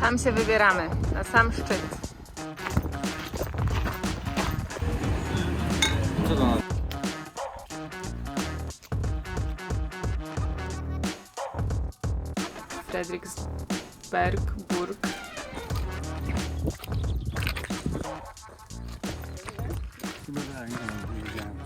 Tam się wybieramy, na sam szczyt. Co to nas? Frederiksberg, Burg. Chyba tak, nie wiem, nie.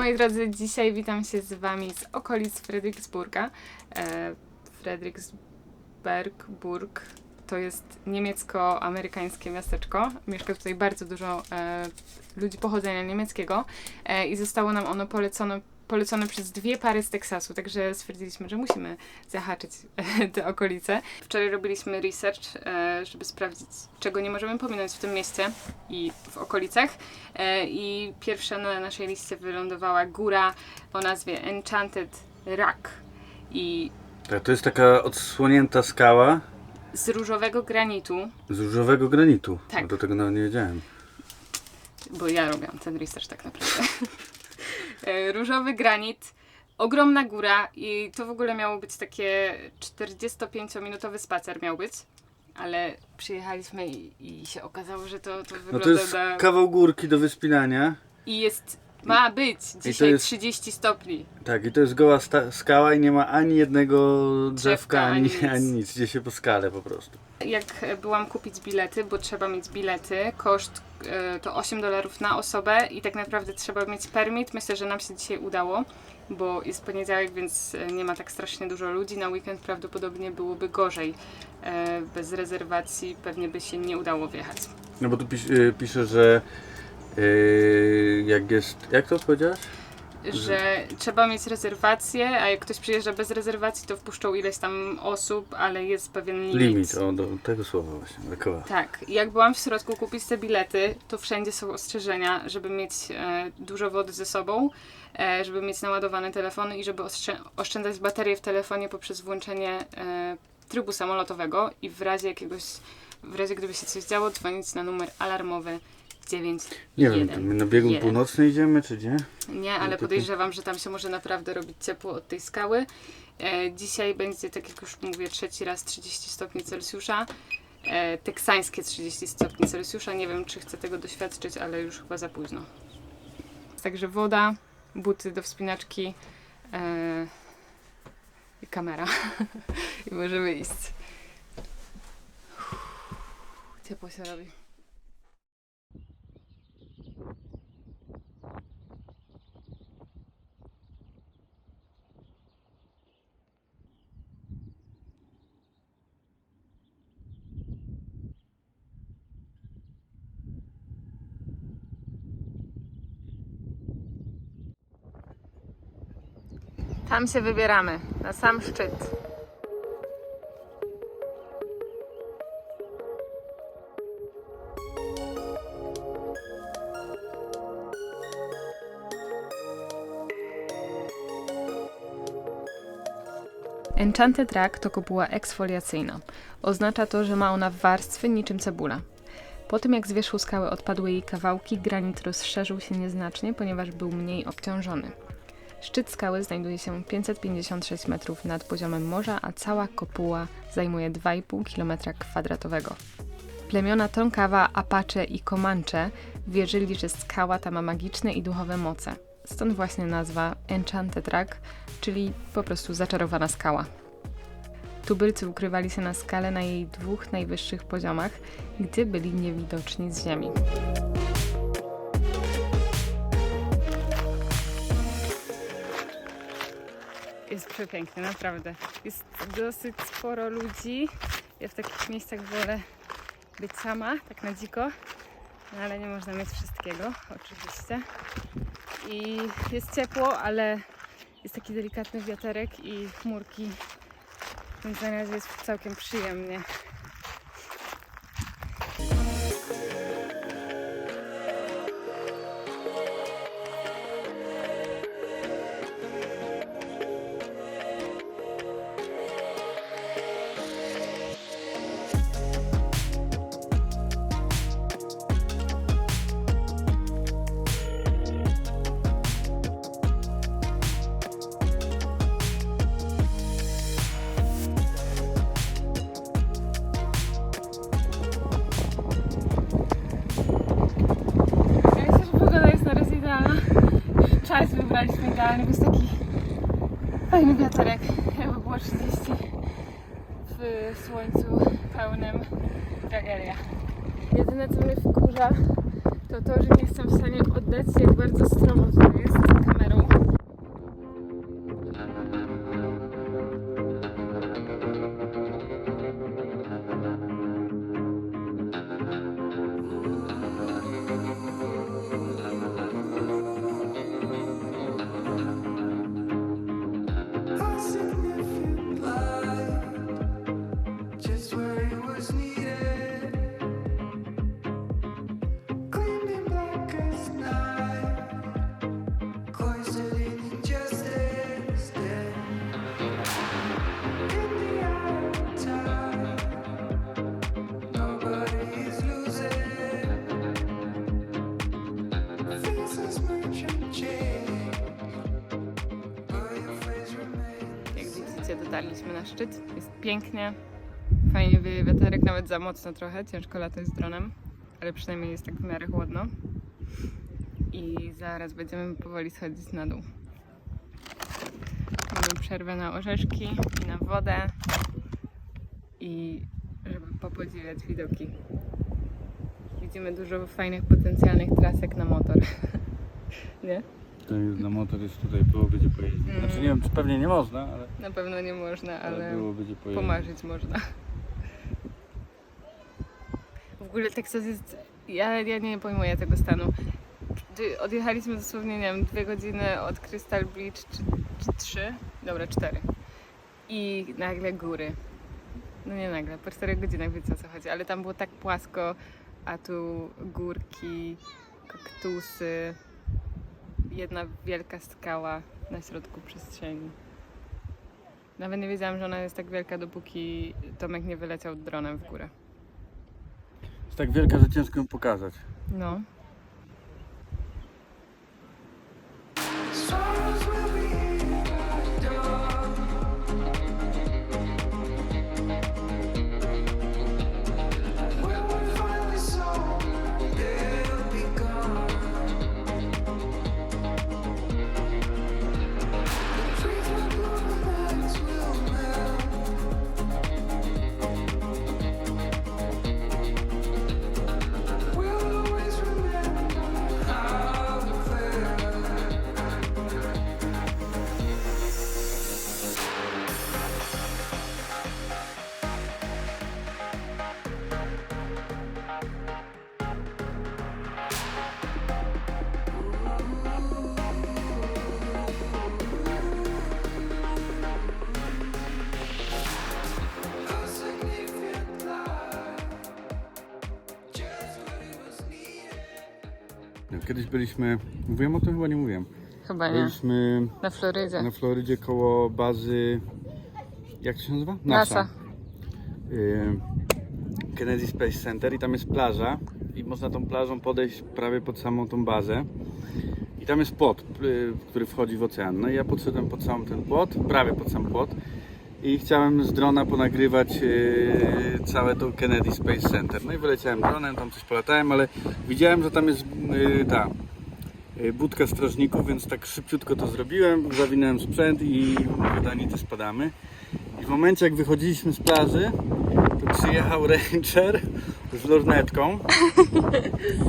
Moi drodzy, dzisiaj witam się z Wami z okolic Frederiksburga. E, Burg to jest niemiecko-amerykańskie miasteczko. Mieszka tutaj bardzo dużo e, ludzi pochodzenia niemieckiego e, i zostało nam ono polecone, polecone przez dwie pary z Teksasu, także stwierdziliśmy, że musimy zahaczyć te okolice. Wczoraj robiliśmy research, e, żeby sprawdzić, czego nie możemy pominąć w tym mieście i w okolicach. E, I pierwsza na naszej liście wylądowała góra o nazwie Enchanted Rock. I Tak, to jest taka odsłonięta skała z różowego granitu, z różowego granitu. Tak. No Do tego nawet nie wiedziałem. bo ja robiłam ten research tak naprawdę. E, Różowy granit, ogromna góra i to w ogóle miało być takie 45-minutowy spacer miał być. Ale przyjechaliśmy i, i się okazało, że to, to No wygląda to jest na... kawał górki do wyspinania. I jest, ma być dzisiaj jest- 30 stopni. Tak, i to jest goła skała i nie ma ani jednego drzewka, ani, ani ani, nic. nic. Idzie się po skale po prostu. Jak e, byłam kupić bilety, bo trzeba mieć bilety, koszt e, to 8 dolarów na osobę i tak naprawdę trzeba mieć permit. Myślę, że nam się dzisiaj udało, bo jest poniedziałek, więc e, nie ma tak strasznie dużo ludzi. Na weekend prawdopodobnie byłoby gorzej. E, Bez rezerwacji pewnie by się nie udało wjechać. No bo tu pisz, y, pisze, że y, jak jest. Jak to powiedziałaś? Że trzeba mieć rezerwację, a jak ktoś przyjeżdża bez rezerwacji, to wpuszczą ileś tam osób, ale jest pewien limit. Limit, o do tego słowa właśnie, koła. Tak, jak byłam w środku kupić te bilety, to wszędzie są ostrzeżenia, żeby mieć e, dużo wody ze sobą, e, żeby mieć naładowane telefony i żeby oszczędzać baterię w telefonie poprzez włączenie e, trybu samolotowego i w razie jakiegoś, w razie gdyby się coś działo, dzwonić na numer alarmowy 9. Nie wiem, to my na biegun jeden. północny idziemy, czy nie? Nie, ale podejrzewam, że tam się może naprawdę robić ciepło od tej skały. E, dzisiaj będzie, tak jak już mówię, trzeci raz 30 stopni Celsjusza. E, teksańskie 30 stopni Celsjusza. Nie wiem, czy chcę tego doświadczyć, ale już chyba za późno. Także woda, buty do wspinaczki e, i kamera. I możemy iść. Ciepło się robi. Tam się wybieramy, na sam szczyt. Enchanted Rock to kopuła eksfoliacyjna. Oznacza to, że ma ona warstwy niczym cebula. Po tym jak z wierzchu skały odpadły jej kawałki, granit rozszerzył się nieznacznie, ponieważ był mniej obciążony. Szczyt skały znajduje się 556 metrów nad poziomem morza, a cała kopuła zajmuje 2,5 km kwadratowego. Plemiona Tonkawa, Apache i Comanche wierzyli, że skała ta ma magiczne i duchowe moce. Stąd właśnie nazwa Enchanted Rock, czyli po prostu zaczarowana skała. Tubylcy ukrywali się na skale na jej dwóch najwyższych poziomach, gdzie byli niewidoczni z ziemi. Jest przepięknie, naprawdę. Jest dosyć sporo ludzi. Ja w takich miejscach wolę być sama, tak na dziko, no ale nie można mieć wszystkiego, oczywiście. I jest ciepło, ale jest taki delikatny wiaterek i chmurki, więc na razie jest całkiem przyjemnie. Fajny wiaterek. Jakby było 30 w słońcu pełnym. Tragedia. Jedyne co mnie wkurza to to, że nie jestem w stanie oddać jak bardzo stromo to dotarliśmy na szczyt. Jest pięknie. Fajnie wieje wiaterek, nawet za mocno trochę. Ciężko latać z dronem, ale przynajmniej jest tak w miarę chłodno. I zaraz będziemy powoli schodzić na dół. Mamy przerwę na orzeszki i na wodę. I żeby popodziwiać widoki. Widzimy dużo fajnych potencjalnych trasek na motor. Nie? Jest, na motor jest tutaj, byłoby gdzie pojeździć. Mm. Znaczy nie wiem, czy pewnie nie można, ale, Na pewno nie można, ale, ale gdzie pojeździć. pomarzyć można. W ogóle Teksas jest. Ja, ja nie pojmuję tego stanu. Gdy Odjechaliśmy dosłownie, nie wiem, dwie godziny od Crystal Beach, czy, czy trzy? Dobra, cztery. I nagle góry. No nie nagle, po czterech godzinach wiecie o co chodzi, ale tam było tak płasko, a tu górki, kaktusy, jedna wielka skała na środku przestrzeni. Nawet nie wiedziałam, że ona jest tak wielka, dopóki Tomek nie wyleciał dronem w górę. Jest tak wielka, że ciężko ją pokazać. No. Kiedyś byliśmy, mówiłem o tym chyba nie mówiłem. Chyba nie. Byliśmy Na Florydzie. na Florydzie koło bazy jak to się nazywa? NASA. Y, Kennedy Space Center i tam jest plaża i można tą plażą podejść prawie pod samą tą bazę. I tam jest płot, y, który wchodzi w ocean. No i ja podszedłem pod sam ten płot, prawie pod sam płot i chciałem z drona ponagrywać y, całe to Kennedy Space Center. No i wyleciałem dronem, tam coś polatałem, ale widziałem, że tam jest y, ta y, budka strażników, więc tak szybciutko to zrobiłem, zawinąłem sprzęt i do Anity spadamy. I w momencie jak wychodziliśmy z plaży, to przyjechał ranger z lornetką.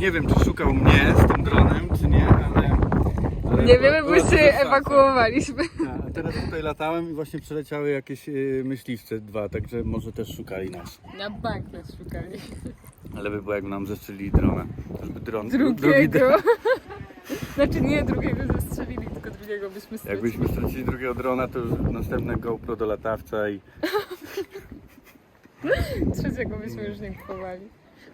Nie wiem, czy szukał mnie z tym dronem, czy nie, ale... ale Nie wiemy, bo się ewakuowaliśmy. Tak, teraz tutaj latałem i właśnie przeleciały jakieś y, myśliwce dwa, także może też szukali nas. Na bank nas szukali. Ale by było jakby nam zestrzelili drona. To już by dron, drugi Drugiego. dron. Znaczy nie drugiego zastrzelili, tylko drugiego byśmy stracili. Jakbyśmy stracili drugiego drona, to już następne GoPro do latawca i... Trzeciego byśmy już nie kupowali.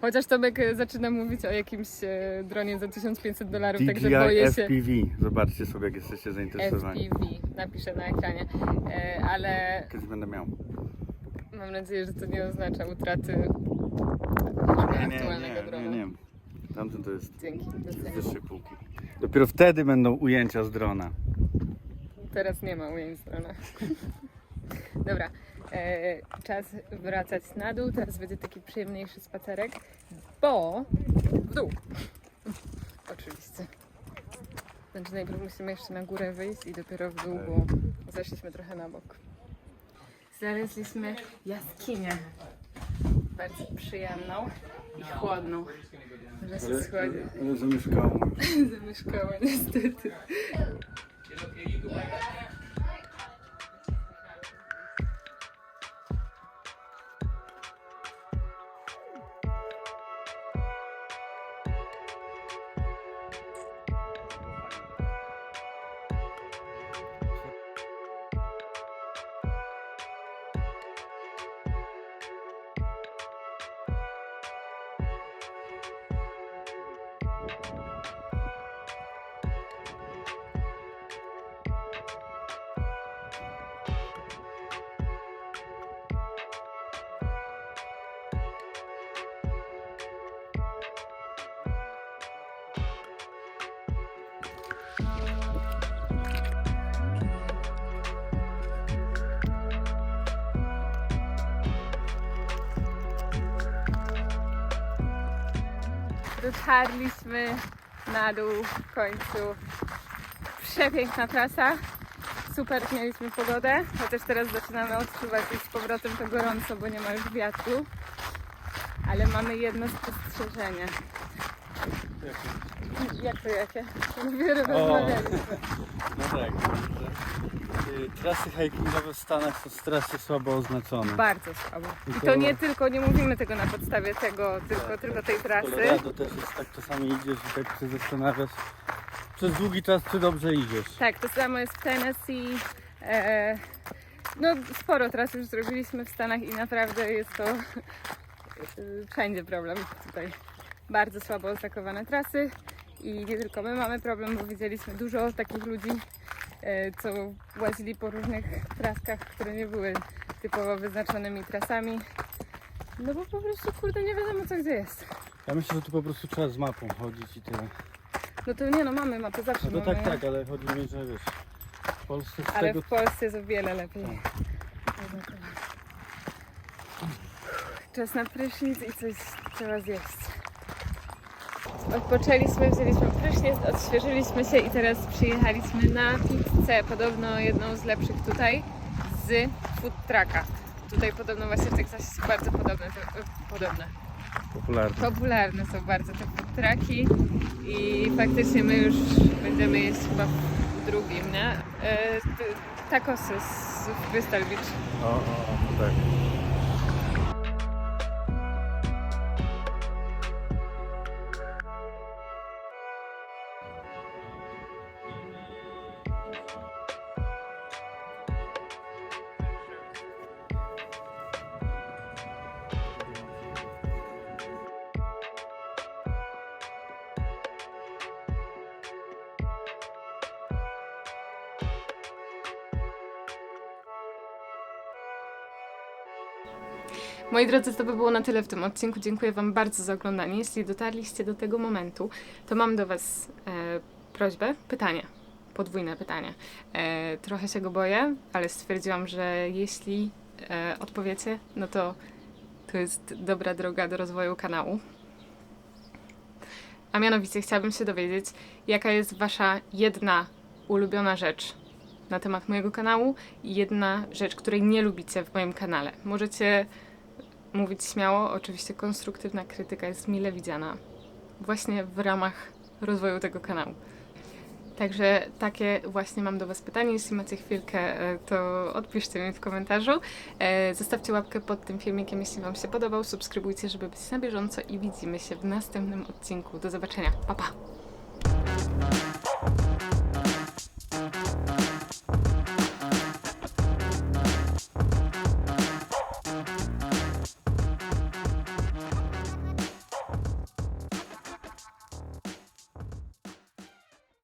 Chociaż Tomek e, zaczyna mówić o jakimś e, dronie za 1500 dolarów, także DJI boję się. FPV. Zobaczcie sobie, jak jesteście zainteresowani. FPV, napiszę na ekranie. E, ale Kiedyś będę miał. mam nadzieję, że to nie oznacza utraty Nie, nie, aktualnego nie, drona. nie, nie. Tamten to jest Dzięki. z doceniam. wyższej półki. Dopiero wtedy będą ujęcia z drona. Teraz nie ma ujęć z drona. Dobra, czas wracać na dół. Teraz będzie taki przyjemniejszy spacerek, bo w dół. Oczywiście. Znaczy najpierw musimy jeszcze na górę wyjść i dopiero w dół, bo zeszliśmy trochę na bok. Znaleźliśmy jaskinię. Bardzo przyjemną i chłodną. Można się ale zamieszkało już. Zamieszkała niestety. Dotarliśmy na dół w końcu. Przepiękna trasa. Super mieliśmy pogodę, chociaż teraz zaczynamy odczuwać już z powrotem to gorąco, bo nie ma już wiatru. Ale mamy jedno spostrzeżenie. Jak to jakie? Dopiero rozmawialiśmy. No tak. y, Trasy hikingowe w Stanach są strasznie słabo oznaczone. Bardzo słabo. I to to- nie tylko, nie mówimy tego na podstawie tego, tylko, tylko tej W trasy. Colorado też jest tak, czasami idziesz i tak się zastanawiasz przez długi czas, czy dobrze idziesz. Tak, to samo jest w Tennessee. E, no, sporo tras już zrobiliśmy w Stanach i naprawdę jest to e, wszędzie problem tutaj. Bardzo słabo oznakowane trasy i nie tylko my mamy problem, bo widzieliśmy dużo takich ludzi, e, co łazili po różnych traskach, które nie były typowo wyznaczonymi trasami. No bo po prostu, kurde, nie wiadomo co gdzie jest. Ja myślę, że tu po prostu trzeba z mapą chodzić i tyle. No to nie no, mamy mapę zawsze No to mamy. tak, tak, ale chodzi mi, że wiesz, w Polsce z Ale tego... w Polsce jest o wiele lepiej. Czas na prysznic i coś trzeba zjeść. Odpoczęliśmy, wzięliśmy prysznic, odświeżyliśmy się i teraz przyjechaliśmy na pizzę, podobno jedną z lepszych tutaj, z food trucka. Tutaj podobno właśnie w Teksasie są bardzo podobne, te, podobne. Popularny. Popularne są bardzo te food trucki i faktycznie my już będziemy jeść chyba w drugim, nie? E, tacosy z Crystal Beach. O, o, o, tak. Moi drodzy, to by było na tyle w tym odcinku. Dziękuję Wam bardzo za oglądanie. Jeśli dotarliście do tego momentu, to mam do Was e, prośbę, pytanie. Podwójne pytanie. E, trochę się go boję, ale stwierdziłam, że jeśli e, odpowiecie, no to to jest dobra droga do rozwoju kanału. A mianowicie chciałabym się dowiedzieć, jaka jest Wasza jedna ulubiona rzecz na temat mojego kanału i jedna rzecz, której nie lubicie w moim kanale. Możecie mówić śmiało, oczywiście konstruktywna krytyka jest mile widziana właśnie w ramach rozwoju tego kanału. Także takie właśnie mam do Was pytanie. Jeśli macie chwilkę, e, to odpiszcie mi w komentarzu. E, Zostawcie łapkę pod tym filmikiem, jeśli Wam się podobał. Subskrybujcie, żeby być na bieżąco i widzimy się w następnym odcinku. Do zobaczenia. Pa, pa!